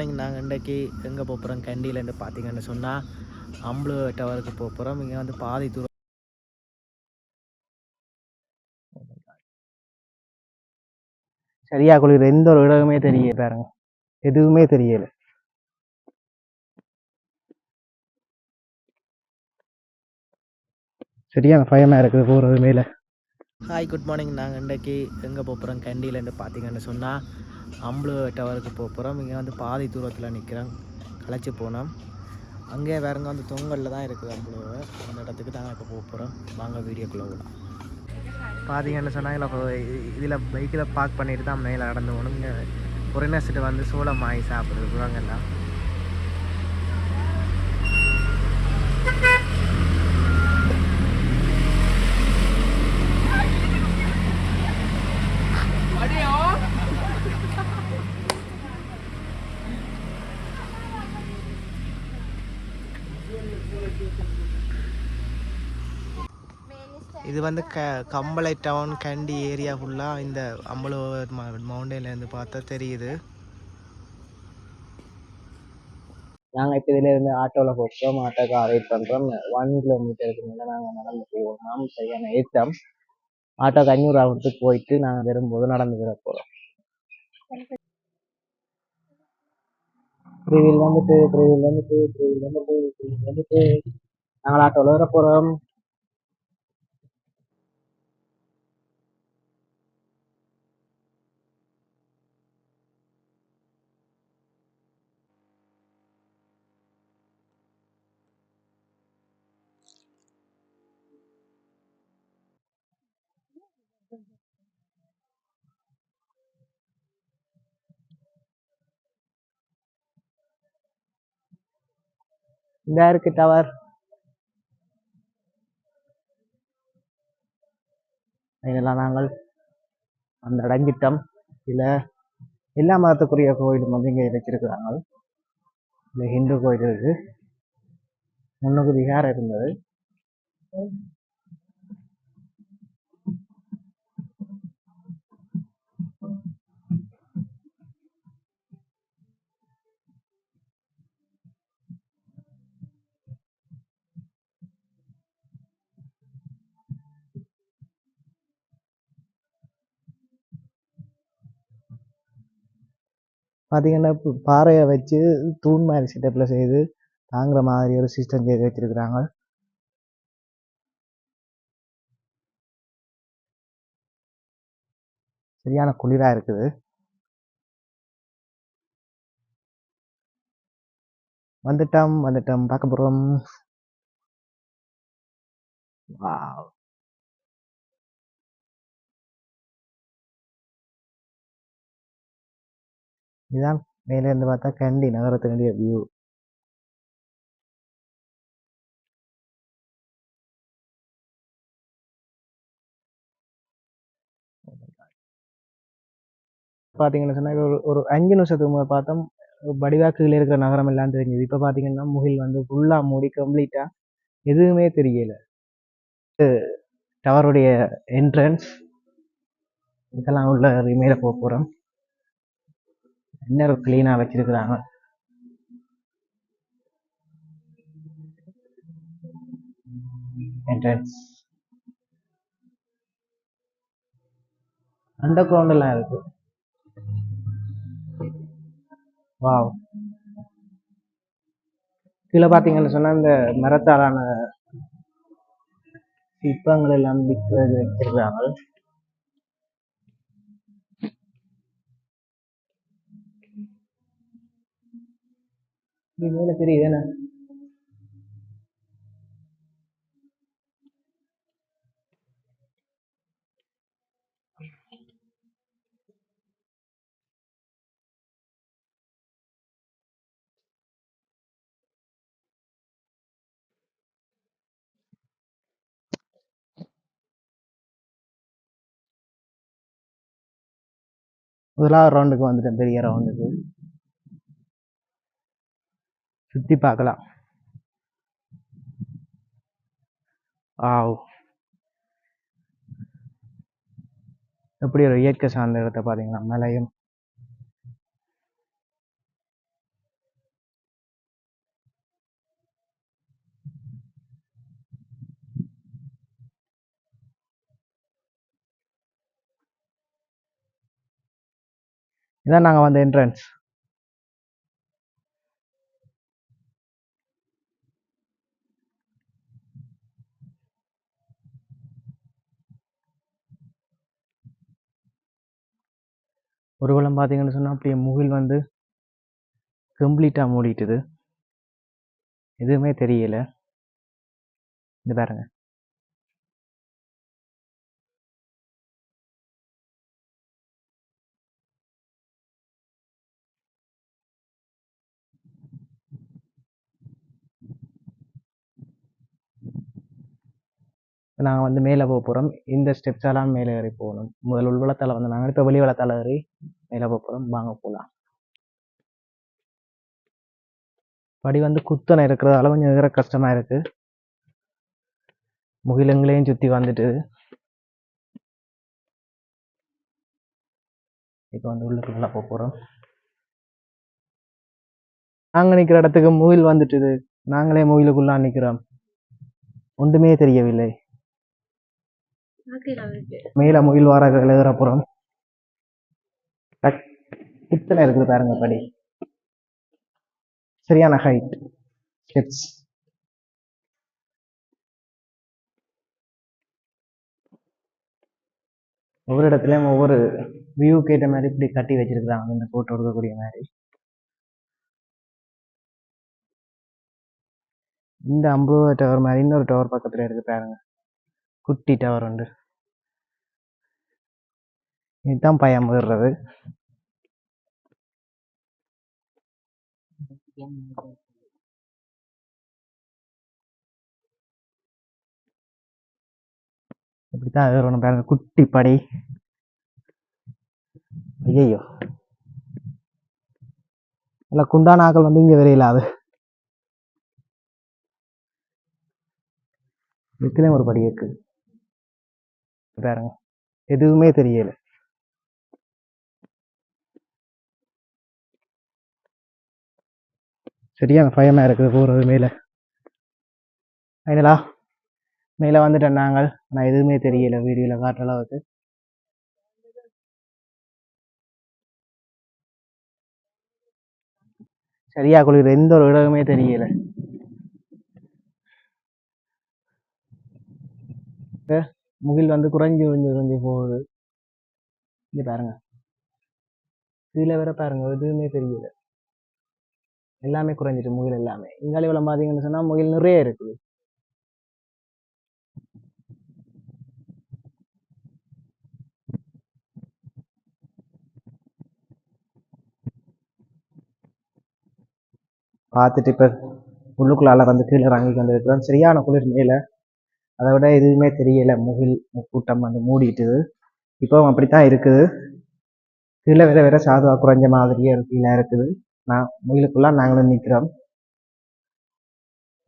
நாங்கள் இன்றைக்கி எங்கே போகிறோம் கண்டியிலேருந்து பார்த்தீங்கன்னு சொன்னால் அம்பளு டவருக்கு போகிறோம் இங்கே வந்து பாதி தூரம் சரியா குளிர் எந்த ஒரு இடமே தெரியல பாருங்க. எதுவுமே தெரியல. சரியான பயமா இருக்குது போறது மேல. ஹாய் குட் மார்னிங் நாங்கள் இன்றைக்கி எங்கே போகிறோம் கண்டியிலேருந்து பார்த்தீங்கன்னு சொன்னால் அம்பளு டவருக்கு போக போகிறோம் இங்கே வந்து பாதி தூரத்தில் நிற்கிறோம் களைச்சி போனோம். அங்கே வேறங்க வந்து தொங்கலில் தான் இருக்குது அம்பளு அந்த இடத்துக்கு தான் இப்போ போக போகிறோம் வாங்க வீடியோக்குள்ளே விடலாம் பார்த்தீங்கன்னு சொன்னால் இதில் இதில் பைக்கில் பார்க் பண்ணிட்டு தான் மேலே நடந்து போகணும். இங்கே புறநசிட்டு வந்து சோளம் ஆகி சாப்பிட்றது குரங்கெல்லாம் இது வந்து க கம்பளை டவுன் கண்டி ஏரியா ஃபுல்லாக இந்த அம்பலூர் மவுண்டன்லேருந்து பார்த்தா தெரியுது. நாங்கள் இப்போ இதுல ஆட்டோவில் ஆட்டோல போகிறோம் ஆட்டோக்கு வெயிட் பண்றோம். ஒன் கிலோமீட்டருக்கு மேலே நாங்க நடந்து போவோம் சரியான ஏற்றம். ஆட்டோக்கு அஞ்சூறு ஆகிறதுக்கு போயிட்டு நாங்கள் வரும்போது நடந்து வர போறோம் ட்ரிவில் வந்துட்டு ட்ரிவில் வந்துட்டு ட்ரிவில் வந்துட்டு ட்ரிவில் வந்துட்டு நாங்கள் ஆட்டோவில் வர போகிறோம் இந்த இருக்கு டவர் இதெல்லாம் நாங்கள் அந்த இடங்கிட்டம் இல்லை எல்லா மதத்துக்குரிய கோயிலும் வந்து இங்கே வச்சிருக்கிறாங்க இந்த ஹிந்து கோயில் இருக்குது முன்னுக்கு விகாரம் இருந்தது. பார்த்தீங்கன்னா இப்போ பாறையை வச்சு தூண் மாதிரி செட்டப்பில் செய்து தாங்குற மாதிரி ஒரு சிஸ்டம் செய்து வச்சிருக்கிறாங்க. சரியான குளிராக இருக்குது. வந்துட்டோம் வந்துட்டோம். பார்க்க போகிறோம் வாவ். இதுதான் மேலே இருந்து பார்த்தா கண்டி நகரத்தினுடைய வியூ பார்த்தீங்கன்னு சொன்னால் ஒரு ஒரு அஞ்சு நிமிஷத்துக்கு முதல் பார்த்தோம் வடிவாக்குகள் இருக்கிற நகரம் எல்லாம் தெரிஞ்சது. இப்போ பார்த்தீங்கன்னா முகில் வந்து ஃபுல்லாக மூடி கம்ப்ளீட்டாக எதுவுமே தெரியல. டவருடைய என்ட்ரன்ஸ் இதெல்லாம் உள்ள மேலே போக போகிறோம் இன்னொரு கிளீனாக வச்சிருக்கிறாங்க. என்ட்ரன்ஸ் அண்டர் கிரவுண்ட் எல்லாம் இருக்கு. வாவ் கீழே பார்த்தீங்கன்னு சொன்னா இந்த மரத்தாலான சிற்பங்கள் எல்லாம் விற்கிறது வச்சிருக்காங்க இது மேல தெரியுது என்ன? முதலாவது ரவுண்டுக்கு வந்துட்டேன் பெரிய ரவுண்டுக்கு சுற்றி பார்க்கலாம். ஆவ். எப்படி ஒரு இயற்கை சார்ந்த இடத்த பார்த்தீங்களா மலையும். இதான் நாங்கள் வந்த என்ட்ரன்ஸ் ஒரு குளம் பார்த்தீங்கன்னு சொன்னால் அப்படியே முகில் வந்து கம்ப்ளீட்டாக மூடிட்டுது. எதுவுமே தெரியல. இது பாருங்க. நாங்கள் வந்து மேலே போக போகிறோம் இந்த ஸ்டெப்ஸ் எல்லாம் மேலே ஏறி போகணும். முதல் உள்வளத்தால் வந்து நாங்கள் இப்போ வெளி வளத்தால் ஏறி மேலே போக போகிறோம் வாங்க போகலாம் படி வந்து குத்தனை இருக்கிறதால கொஞ்சம் இருக்கிற கஷ்டமாக இருக்குது முகிலங்களையும் சுற்றி வந்துட்டு இப்போ வந்து உள்ளுக்குள்ள போக போகிறோம் நாங்கள் நிற்கிற இடத்துக்கு முகில் வந்துட்டுது நாங்களே முகிலுக்குள்ளே நிற்கிறோம் ஒன்றுமே தெரியவில்லை. மேல முகில் வாரர்கள் ஏறப்புறம் இத்தனை இருக்குது பாருங்க படி. சரியான ஹைட் ஸ்டெப்ஸ் ஒவ்வொரு இடத்துலயும் ஒவ்வொரு வியூ கேட்ட மாதிரி இப்படி கட்டி வச்சிருக்காங்க இந்த போட்டோ எடுக்கக்கூடிய மாதிரி. இந்த அம்புவ டவர் மாதிரி இன்னொரு டவர் பக்கத்துல இருக்கு பாருங்க. குட்டி டவர் உண்டு. இதுதான் பயம் ஏறுறது அது ஒன்று பாருங்க குட்டி படி. ஐயோ இல்லை குண்டான ஆக்கள் வந்து இங்கே வரையில அது. ஒரு படி இருக்கு. பாருங்க. எதுவுமே தெரியலை. சரியான பயமாக இருக்குது போகிறது மேலே. ஃபைனலா மேலே வந்துட்டேன் நாங்கள். ஆனா எதுவுமே தெரியல வீடியோவில் காட்டுற அளவுக்கு. சரியா குளிர். எந்த ஒரு இடமுமே தெரியல. முகில் வந்து குறைஞ்சு குறைஞ்சு குறைஞ்சி போகுது. இங்க பாருங்க. கீழே வேற பாருங்க எதுவுமே தெரியல. எல்லாமே குறைஞ்சிட்டு முகில் எல்லாமே. இங்காலி வளம் பாத்தீங்கன்னு சொன்னால் முகில் நிறைய இருக்குது. பார்த்துட்டு இப்போ உள்ளுக்குள்ளால வந்து கீழே இறங்கி கொண்டு சரியான குளிர் மேலே. அதை விட எதுவுமே தெரியலை. முகில் கூட்டம் வந்து மூடிட்டுது இப்போ அப்படித்தான் இருக்குது. கீழே வேற வேற சாதுவா குறைஞ்ச மாதிரியே ஒரு கீழே இருக்குது. நான் முகிலுக்குள்ள நாங்களும் நிற்கிறோம்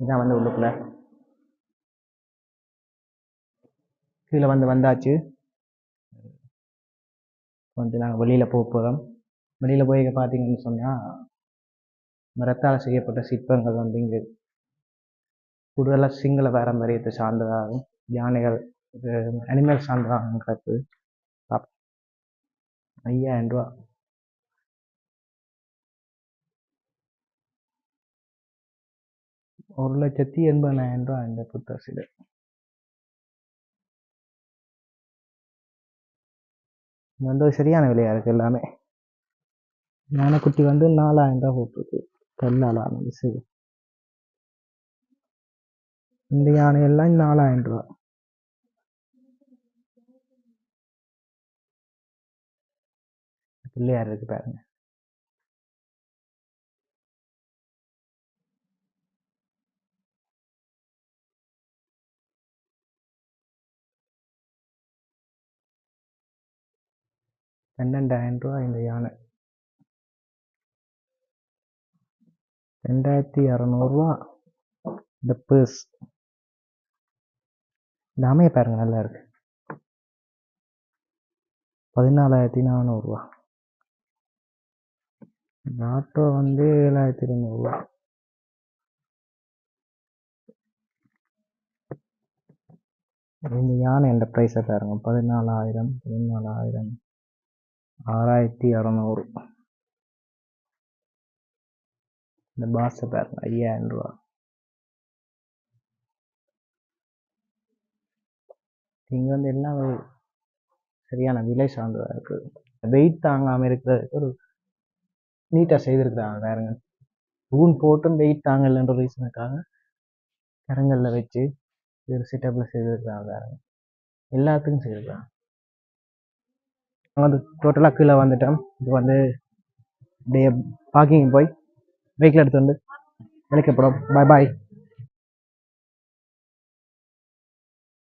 இதான் வந்து உள்ளுக்குள்ள. கீழே வந்து வந்தாச்சு. வந்து நாங்கள் வெளியில் போக போகிறோம் வெளியில் போய் பார்த்தீங்கன்னு சொன்னால் மரத்தால் செய்யப்பட்ட சிற்பங்கள் வந்து இங்கு கூடுதலாக சிங்கள பாரம்பரியத்தை சார்ந்ததாகவும் யானைகள் அனிமல் சார்ந்ததாகும் கிடக்கு. ஐயாயிரம் ரூபா. ஒரு லட்சத்தி எண்பதாயிரம் ரூபாய் இந்த புத்தாசில இது வந்து சரியான விலையா இருக்கு எல்லாமே. யானைக்குட்டி வந்து நாலாயிரம் ரூபா போட்டிருக்கு. கல்லால் ஆனது இந்த யானை எல்லாம் நாலாயிரம் ரூபா பிள்ளையார் இருக்கு பாருங்க. பன்னெண்டாயிரம் ரூபா இந்த யானை. ரெண்டாயிரத்தி இரநூறுவா இந்த பேர்ஸ் இந்த அமைய பாருங்க நல்லா இருக்கு. பதினாலாயிரத்தி நானூறுரூவா இந்த ஆட்டோ வந்து ஏழாயிரத்தி இருநூறுவா. இந்த யானை என்ற ப்ரைஸை பாருங்க பதினாலாயிரம் பதினாலாயிரம். ஆறாயிரத்தி இரநூறு இந்த பாஸை பாருங்க ஐயாயிரம் ரூபா. இங்கே வந்து எல்லாம் சரியான விலை சார்ந்ததாக இருக்குது வெயிட் தாங்காமல் இருக்கிறதுக்கு ஒரு நீட்டாக செய்திருக்கிறாங்க வேறுங்க தூண் போட்டும் வெயிட் தாங்கலைன்ற ரீசனுக்காக கரங்களில் வச்சு ஒரு சிட்டப்பில் செய்திருக்கிறாங்க வேறுங்க எல்லாத்துக்கும் செய்திருக்கிறாங்க. வந்து டோட்டலாக கீழே வந்துட்டேன் இது வந்து அப்படியே பார்க்கிங் போய் வெஹிக்கிள் எடுத்து வந்து விளக்கப்படும் பாய் பாய்